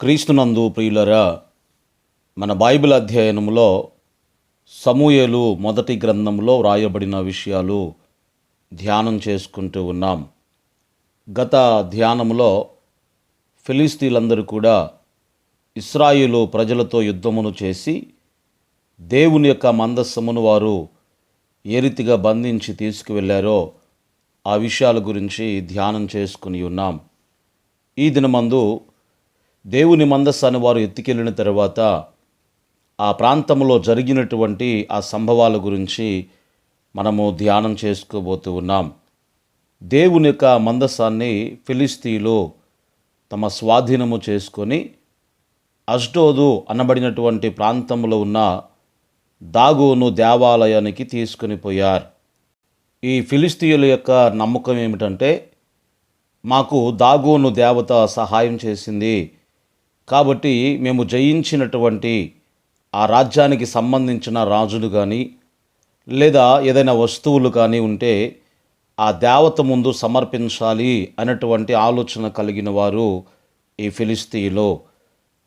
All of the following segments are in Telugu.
క్రీస్తునందు ప్రియులరా మన బైబిల్ అధ్యయనంలో సమూయేలు మొదటి గ్రంథంలో వ్రాయబడిన విషయాలు ధ్యానం చేసుకుంటూ ఉన్నాం. గత ధ్యానంలో ఫిలిస్తీన్లందరూ కూడా ఇస్రాయిలు ప్రజలతో యుద్ధమును చేసి దేవుని యొక్క మందస్సమును వారు ఏ రీతిగా బంధించి తీసుకువెళ్ళారో ఆ విషయాల గురించి ధ్యానం చేసుకుని ఉన్నాం. ఈ దినమందు దేవుని మందస్సాన్ని వారు ఎత్తుకెళ్ళిన తర్వాత ఆ ప్రాంతంలో జరిగినటువంటి ఆ సంభవాల గురించి మనము ధ్యానం చేసుకోబోతూ ఉన్నాం. దేవుని యొక్క మందస్సాన్ని ఫిలిస్తీలో తమ స్వాధీనము చేసుకొని అష్డోదు అనబడినటువంటి ప్రాంతంలో ఉన్న దాగోను దేవాలయానికి తీసుకుని పోయారు. ఈ ఫిలిస్తీయుల యొక్క నమ్మకం ఏమిటంటే మాకు దాగోను దేవత సహాయం చేసింది. కాబట్టి మేము జయించినటువంటి ఆ రాజ్యానికి సంబంధించిన రాజులు కానీ లేదా ఏదైనా వస్తువులు కానీ ఉంటే ఆ దేవత ముందు సమర్పించాలి అనేటువంటి ఆలోచన కలిగిన వారు ఈ ఫిలిస్తీలో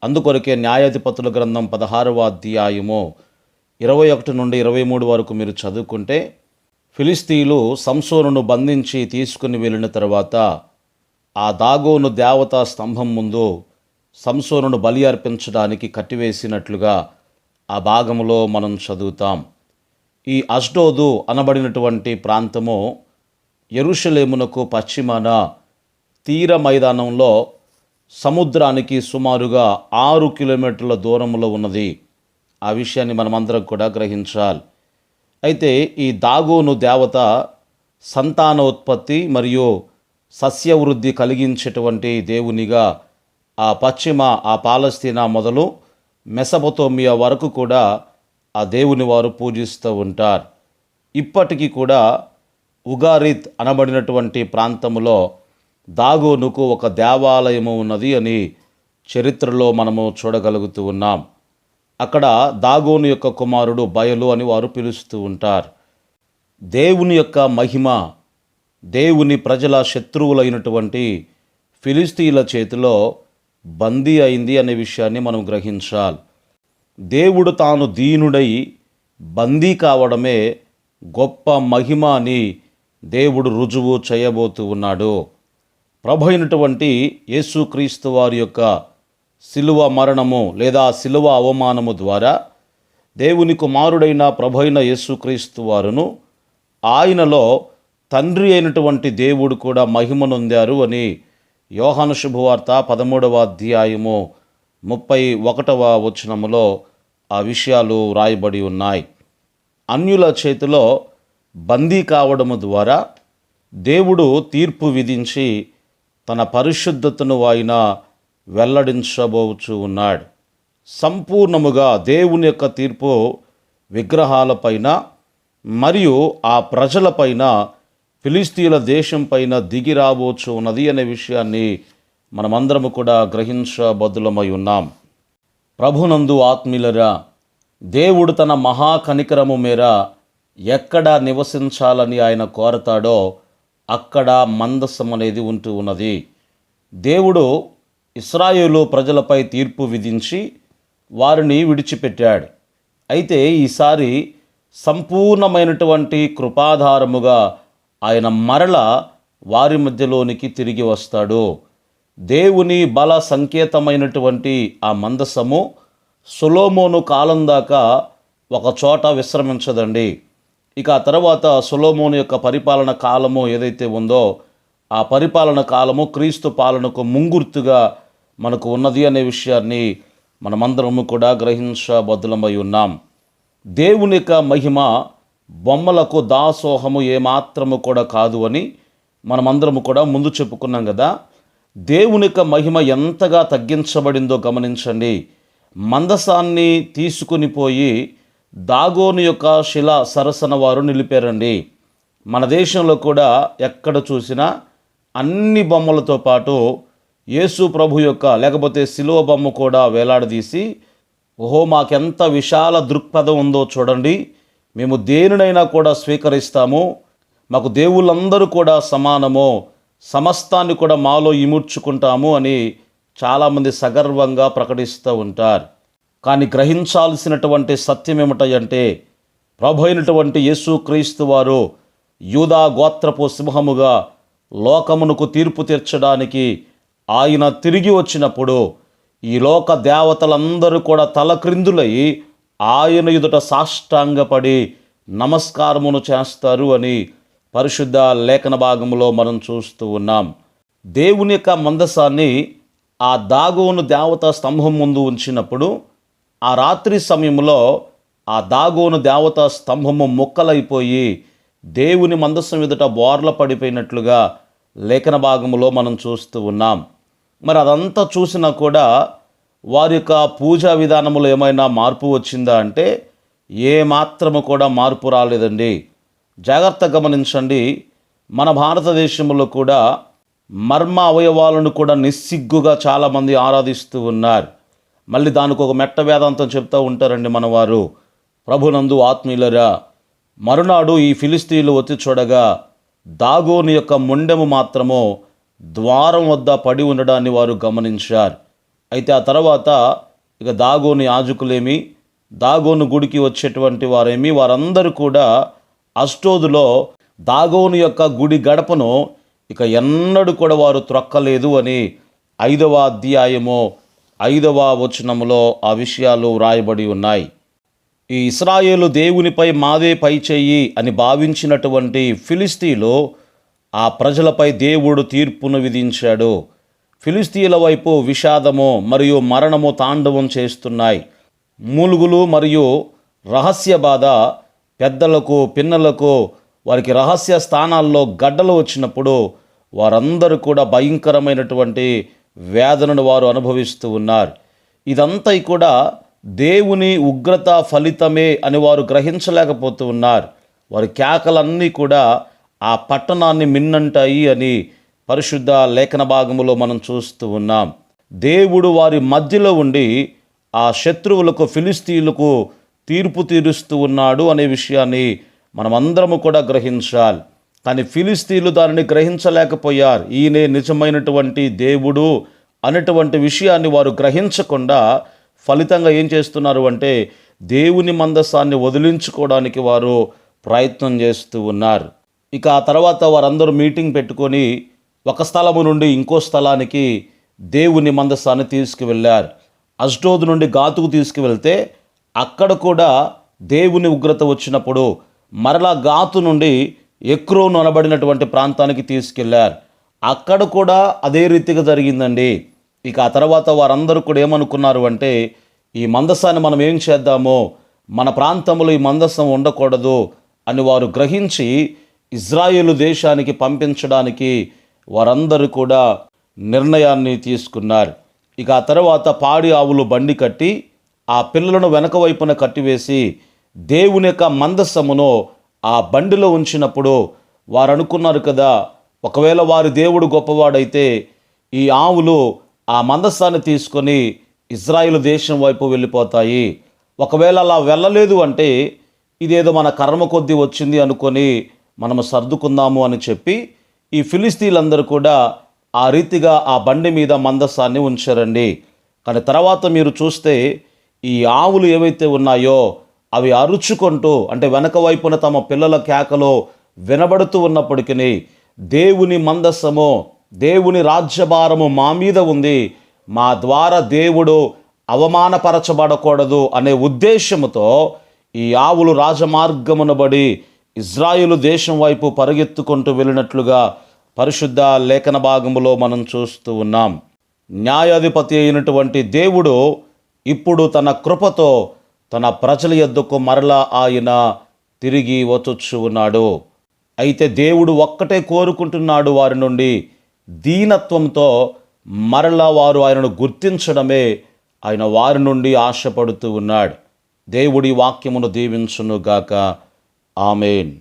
అందుకొరకే న్యాయాధిపతుల గ్రంథం పదహారవ అధ్యాయము ఇరవై ఒకటి నుండి ఇరవై మూడు వరకు మీరు చదువుకుంటే ఫిలిస్తీయులు సంసోనును బంధించి తీసుకుని వెళ్ళిన తర్వాత ఆ దాగోను దేవతా స్తంభం ముందు సంసోనును బలి అర్పించడానికి కట్టివేసినట్లుగా ఆ భాగంలో మనం చదువుతాం. ఈ అష్డోదు అనబడినటువంటి ప్రాంతము ఎరుషలేమునకు పశ్చిమాన తీర మైదానంలో సముద్రానికి సుమారుగా ఆరు కిలోమీటర్ల దూరంలో ఉన్నది. ఆ విషయాన్ని మనమందరం కూడా గ్రహించాలి. అయితే ఈ దాగోను దేవత సంతానోత్పత్తి మరియు సస్యవృద్ధి కలిగించేటువంటి దేవునిగా ఆ పశ్చిమ ఆ పాలస్తీనా మొదలు మెసపతోమియా వరకు కూడా ఆ దేవుని వారు పూజిస్తూ ఉంటారు. ఇప్పటికీ కూడా ఉగారిత్ అనబడినటువంటి ప్రాంతంలో దాగోనుకు ఒక దేవాలయము ఉన్నది అని చరిత్రలో మనము చూడగలుగుతూ ఉన్నాం. అక్కడ దాగోను యొక్క కుమారుడు బయలు అని వారు పిలుస్తూ ఉంటారు. దేవుని యొక్క మహిమ దేవుని ప్రజల శత్రువులైనటువంటి ఫిలిస్తీన్ల చేతిలో బందీ అయింది అనే విషయాన్ని మనం గ్రహించాలి. దేవుడు తాను దీనుడై బందీ కావడమే గొప్ప మహిమ అని దేవుడు రుజువు చేయబోతూ ఉన్నాడు. ప్రభు అయినటువంటి యేసుక్రీస్తు వారి యొక్క శిలువ మరణము లేదా శిలువ అవమానము ద్వారా దేవుని కుమారుడైన ప్రభు అయిన యేసుక్రీస్తు వారును ఆయనలో తండ్రి అయినటువంటి దేవుడు కూడా మహిమ నొందారు అని యోహాను శుభవార్త పదమూడవ అధ్యాయము ముప్పై ఒకటవ వచనములో ఆ విషయాలు వ్రాయబడి ఉన్నాయి. అన్యుల చేతిలో బందీ కావడము ద్వారా దేవుడు తీర్పు విధించి తన పరిశుద్ధతను ఆయన వెల్లడించబోచు ఉన్నాడు. సంపూర్ణముగా దేవుని యొక్క తీర్పు విగ్రహాలపైన మరియు ఆ ప్రజలపైన ఫిలిస్తీన్ల దేశం పైన దిగి రాబోచు ఉన్నది అనే విషయాన్ని మనమందరము కూడా గ్రహించబద్దులమై ఉన్నాం. ప్రభునందు ఆత్మీయులరా దేవుడు తన మహాకనికరము మేర ఎక్కడ నివసించాలని ఆయన కోరతాడో అక్కడ మందస్సం అనేది ఉంటూ ఉన్నది. దేవుడు ఇస్రాయేలు ప్రజలపై తీర్పు విధించి వారిని విడిచిపెట్టాడు. అయితే ఈసారి సంపూర్ణమైనటువంటి కృపాధారముగా ఆయన మరల వారి మధ్యలోనికి తిరిగి వస్తాడు. దేవుని బల సంకేతమైనటువంటి ఆ మందసము సులోమోను కాలం దాకా ఒక చోట విశ్రమించదండి. ఇక ఆ తర్వాత సులోమోను యొక్క పరిపాలన కాలము ఏదైతే ఉందో ఆ పరిపాలన కాలము క్రీస్తు పాలనకు ముంగుర్తుగా మనకు ఉన్నది అనే విషయాన్ని మనమందరము కూడా గ్రహించబద్దులమై ఉన్నాం దేవుని యొక్క మహిమ బొమ్మలకు దాసోహము ఏమాత్రము కూడా కాదు అని మనమందరము కూడా ముందు చెప్పుకున్నాం కదా. దేవుని మహిమ ఎంతగా తగ్గించబడిందో గమనించండి. మందసాన్ని తీసుకుని పోయి దాగోని యొక్క శిల సరసన వారు నిలిపారండి. మన దేశంలో కూడా ఎక్కడ చూసినా అన్ని బొమ్మలతో పాటు యేసు ప్రభు యొక్క లేకపోతే శిలువ బొమ్మ కూడా వేలాడదీసి ఓహో మాకెంత విశాల దృక్పథం ఉందో చూడండి. మేము దేనినైనా కూడా స్వీకరిస్తాము. మాకు దేవుళ్ళందరూ కూడా సమానము. సమస్తాన్ని కూడా మాలో ఇముడ్చుకుంటాము అని చాలామంది సగర్వంగా ప్రకటిస్తూ ఉంటారు. కానీ గ్రహించాల్సినటువంటి సత్యం ఏమిటంటే ప్రభు అయినటువంటి యేసుక్రీస్తు వారు యూదా గోత్రపు సింహముగా లోకమునకు తీర్పు తీర్చడానికి ఆయన తిరిగి వచ్చినప్పుడు ఈ లోక దేవతలందరూ కూడా తలక్రిందులై ఆయన ఎదుట సాష్టాంగపడి నమస్కారమును చేస్తారు అని పరిశుద్ధ లేఖన భాగంలో మనం చూస్తూ ఉన్నాం. దేవుని యొక్క మందసాన్ని ఆ దాగోను దేవత స్తంభం ముందు ఉంచినప్పుడు ఆ రాత్రి సమయంలో ఆ దాగోను దేవత స్తంభము ముక్కలైపోయి దేవుని మందసం ఎదుట బోర్ల పడిపోయినట్లుగా లేఖన భాగంలో మనం చూస్తూ ఉన్నాం. మరి అదంతా చూసినా కూడా వారి యొక్క పూజా విధానంలో ఏమైనా మార్పు వచ్చిందా అంటే ఏ మాత్రము కూడా మార్పు రాలేదండి. జాగ్రత్త గమనించండి. మన భారతదేశంలో కూడా మర్మ అవయవాలను కూడా నిస్సిగ్గుగా చాలామంది ఆరాధిస్తూ ఉన్నారు. మళ్ళీ దానికి ఒక మెట్ట వేదాంతం చెప్తూ ఉంటారండి మనవారు. ప్రభునందు ఆత్మీయులరా మరునాడు ఈ ఫిలిస్తీన్లు వచ్చి చూడగా దాగోని యొక్క ముండెము మాత్రము ద్వారం వద్ద పడి ఉండడాన్ని వారు గమనించారు. అయితే ఆ తర్వాత ఇక దాగోని యాజకులేమి దాగోను గుడికి వచ్చేటువంటి వారేమి వారందరూ కూడా అష్టోదులో దాగోను యొక్క గుడి గడపను ఇక ఎన్నడూ కూడా వారు త్రొక్కలేదు అని ఐదవ అధ్యాయము ఐదవ వచనములో ఆ విషయాలు వ్రాయబడి ఉన్నాయి. ఈ ఇస్రాయేలు దేవునిపై మాదే పై చెయ్యి అని భావించినటువంటి ఫిలిస్తీన్లు ఆ ప్రజలపై దేవుడు తీర్పును విధించాడు. ఫిలిస్తీన్ల వైపు విషాదము మరియు మరణము తాండవం చేస్తున్నాయి. మూలుగులు మరియు రహస్య బాధ పెద్దలకు పిన్నలకు వారికి రహస్య స్థానాల్లో గడ్డలు వచ్చినప్పుడు వారందరూ కూడా భయంకరమైనటువంటి వేదనను వారు అనుభవిస్తూ ఉన్నారు. ఇదంతా కూడా దేవుని ఉగ్రత ఫలితమే అని వారు గ్రహించలేకపోతూ ఉన్నారు. వారి కేకలన్నీ కూడా ఆ పట్టణాన్ని మిన్నంటాయి అని పరిశుద్ధ లేఖన భాగములో మనం చూస్తూ ఉన్నాం. దేవుడు వారి మధ్యలో ఉండి ఆ శత్రువులకు ఫిలిస్తీన్లకు తీర్పు తీరుస్తూ ఉన్నాడు అనే విషయాన్ని మనమందరము కూడా గ్రహించాలి. కానీ ఫిలిస్తీన్లు దానిని గ్రహించలేకపోయారు. ఈయనే నిజమైనటువంటి దేవుడు అనేటువంటి విషయాన్ని వారు గ్రహించకుండా ఫలితంగా ఏం చేస్తున్నారు అంటే దేవుని మందసాన్ని వదిలించుకోవడానికి వారు ప్రయత్నం చేస్తూ ఉన్నారు. ఇక ఆ తర్వాత వారందరూ మీటింగ్ పెట్టుకొని ఒక స్థలము నుండి ఇంకో స్థలానికి దేవుని మందసాన్ని తీసుకువెళ్ళారు. అష్టోదు నుండి గాతుకు తీసుకువెళ్తే అక్కడ కూడా దేవుని ఉగ్రత వచ్చినప్పుడు మరలా గాతు నుండి ఎక్రోను అనబడినటువంటి ప్రాంతానికి తీసుకెళ్ళారు. అక్కడ కూడా అదే రీతిగా జరిగిందండి. ఇక ఆ తర్వాత వారందరూ కూడా ఏమనుకున్నారు అంటే ఈ మందసాన్ని మనం ఏం చేద్దామో? మన ప్రాంతంలో ఈ మందసం ఉండకూడదు అని వారు గ్రహించి ఇజ్రాయేలు దేశానికి పంపించడానికి వారందరూ కూడా నిర్ణయాన్ని తీసుకున్నారు. ఇక ఆ తర్వాత పాడి ఆవులు బండి కట్టి ఆ పిల్లలను వెనక వైపున కట్టివేసి దేవుని యొక్క మందస్సమును ఆ బండిలో ఉంచినప్పుడు వారు అనుకున్నారు కదా ఒకవేళ వారి దేవుడు గొప్పవాడైతే ఈ ఆవులు ఆ మందస్సాన్ని తీసుకొని ఇజ్రాయిల్ దేశం వైపు వెళ్ళిపోతాయి. ఒకవేళ అలా వెళ్ళలేదు అంటే ఇదేదో మన కర్మ కొద్దీ వచ్చింది అనుకొని మనము సర్దుకుందాము అని చెప్పి ఈ ఫిలిస్తీన్లందరూ కూడా ఆ రీతిగా ఆ బండి మీద మందస్సాన్ని ఉంచారండి. కానీ తర్వాత మీరు చూస్తే ఈ ఆవులు ఏవైతే ఉన్నాయో అవి అరుచుకుంటూ అంటే వెనక వైపున తమ పిల్లల కేకలో వినబడుతూ ఉన్నప్పటికీ దేవుని మందస్సము దేవుని రాజ్యభారము మా మీద ఉంది. మా ద్వారా దేవుడు అవమానపరచబడకూడదు అనే ఉద్దేశముతో ఈ ఆవులు రాజమార్గమునబడి ఇజ్రాయిలు దేశం వైపు పరిగెత్తుకుంటూ వెళ్ళినట్లుగా పరిశుద్ధ లేఖన భాగములో మనం చూస్తూ ఉన్నాం. న్యాయాధిపతి అయినటువంటి దేవుడు ఇప్పుడు తన కృపతో తన ప్రజల ఎద్దుకు మరలా ఆయన తిరిగి వచ్చొచ్చు ఉన్నాడు. అయితే దేవుడు ఒక్కటే కోరుకుంటున్నాడు వారి నుండి దీనత్వంతో మరలా వారు ఆయనను గుర్తించడమే ఆయన వారి నుండి ఆశపడుతూ ఉన్నాడు. దేవుడి వాక్యమును దీవించునుగాక. ఆమెన్.